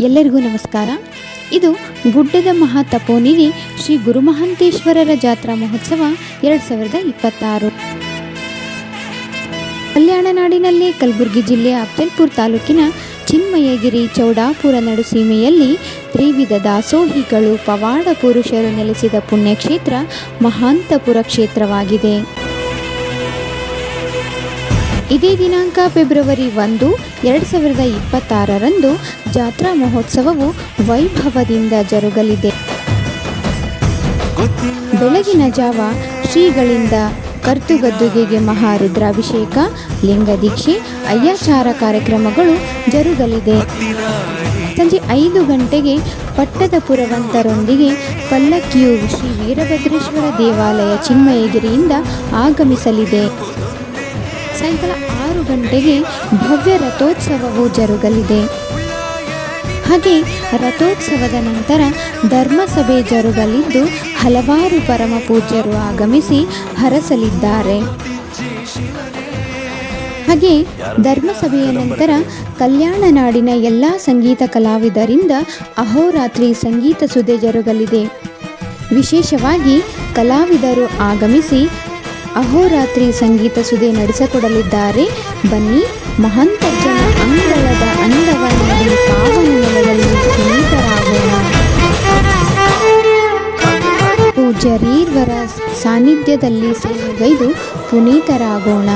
ಎಲ್ಲರಿಗೂ ನಮಸ್ಕಾರ. ಇದು ಗುಡ್ಡದ ಮಹಾತಪೋನಿಗೆ ಶ್ರೀ ಗುರುಮಹಾಂತೇಶ್ವರರ ಜಾತ್ರಾ ಮಹೋತ್ಸವ ಎರಡು ಸಾವಿರದ ಇಪ್ಪತ್ತಾರು. ಕಲ್ಯಾಣ ನಾಡಿನಲ್ಲಿ ಕಲಬುರಗಿ ಜಿಲ್ಲೆಯ ಅಫ್ಜಲ್ಪುರ ತಾಲೂಕಿನ ಚಿನ್ಮಯಗಿರಿ ಚೌಡಾಪುರ ನಡುಸೀಮೆಯಲ್ಲಿ ತ್ರಿವಿಧ ದಾಸೋಹಿಗಳು ಪವಾಡ ಪುರುಷರು ನೆಲೆಸಿದ ಪುಣ್ಯಕ್ಷೇತ್ರ ಮಹಾಂತಪುರ ಕ್ಷೇತ್ರವಾಗಿದೆ. ಇದೇ ದಿನಾಂಕ ಫೆಬ್ರವರಿ ಒಂದು, ಎರಡು ಸಾವಿರದ ಇಪ್ಪತ್ತಾರರಂದು ಜಾತ್ರಾ ಮಹೋತ್ಸವವು ವೈಭವದಿಂದ ಜರುಗಲಿದೆ. ಬೆಳಗಿನ ಜಾವ ಶ್ರೀಗಳಿಂದ ಕರ್ತುಗದ್ದುಗೆಗೆ ಮಹಾರುದ್ರಾಭಿಷೇಕ ಲಿಂಗದೀಕ್ಷೆ ಅಯ್ಯಾಚಾರ ಕಾರ್ಯಕ್ರಮಗಳು ಜರುಗಲಿದೆ. ಸಂಜೆ ಐದು ಗಂಟೆಗೆ ಪಟ್ಟದ ಪುರವಂತರೊಂದಿಗೆ ಪಲ್ಲಕ್ಕಿಯು ಶ್ರೀ ವೀರಭದ್ರೇಶ್ವರ ದೇವಾಲಯ ಚಿನ್ಮಯಗಿರಿಯಿಂದ ಆಗಮಿಸಲಿದೆ. ಸಾಯಂಕಾಲ ಆರು ಗಂಟೆಗೆ ಭವ್ಯ ರಥೋತ್ಸವವು ಜರುಗಲಿದೆ. ಹಾಗೆ ರಥೋತ್ಸವದ ನಂತರ ಧರ್ಮಸಭೆ ಜರುಗಲಿದ್ದು ಹಲವಾರು ಪರಮ ಪೂಜ್ಯರು ಆಗಮಿಸಿ ಹರಸಲಿದ್ದಾರೆ. ಹಾಗೆ ಧರ್ಮಸಭೆಯ ನಂತರ ಕಲ್ಯಾಣ ನಾಡಿನ ಎಲ್ಲ ಸಂಗೀತ ಕಲಾವಿದರಿಂದ ಅಹೋರಾತ್ರಿ ಸಂಗೀತ ಸುದೆ ಜರುಗಲಿದೆ. ವಿಶೇಷವಾಗಿ ಕಲಾವಿದರು ಆಗಮಿಸಿ ಅಹೋರಾತ್ರಿ ಸಂಗೀತ ಸುದೆ ನಡೆಸಿಕೊಡಲಿದ್ದಾರೆ ಬನ್ನಿ ಮಹಂತಜ್ಜನ ಅಂಗಳದ ಅಂದವನ್ನು ನೋಡಿ ಸಾನ್ನಿಧ್ಯದಲ್ಲಿ ಸೇವೆಗೈದು ಪುನೀತರಾಗೋಣ.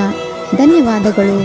ಧನ್ಯವಾದಗಳು.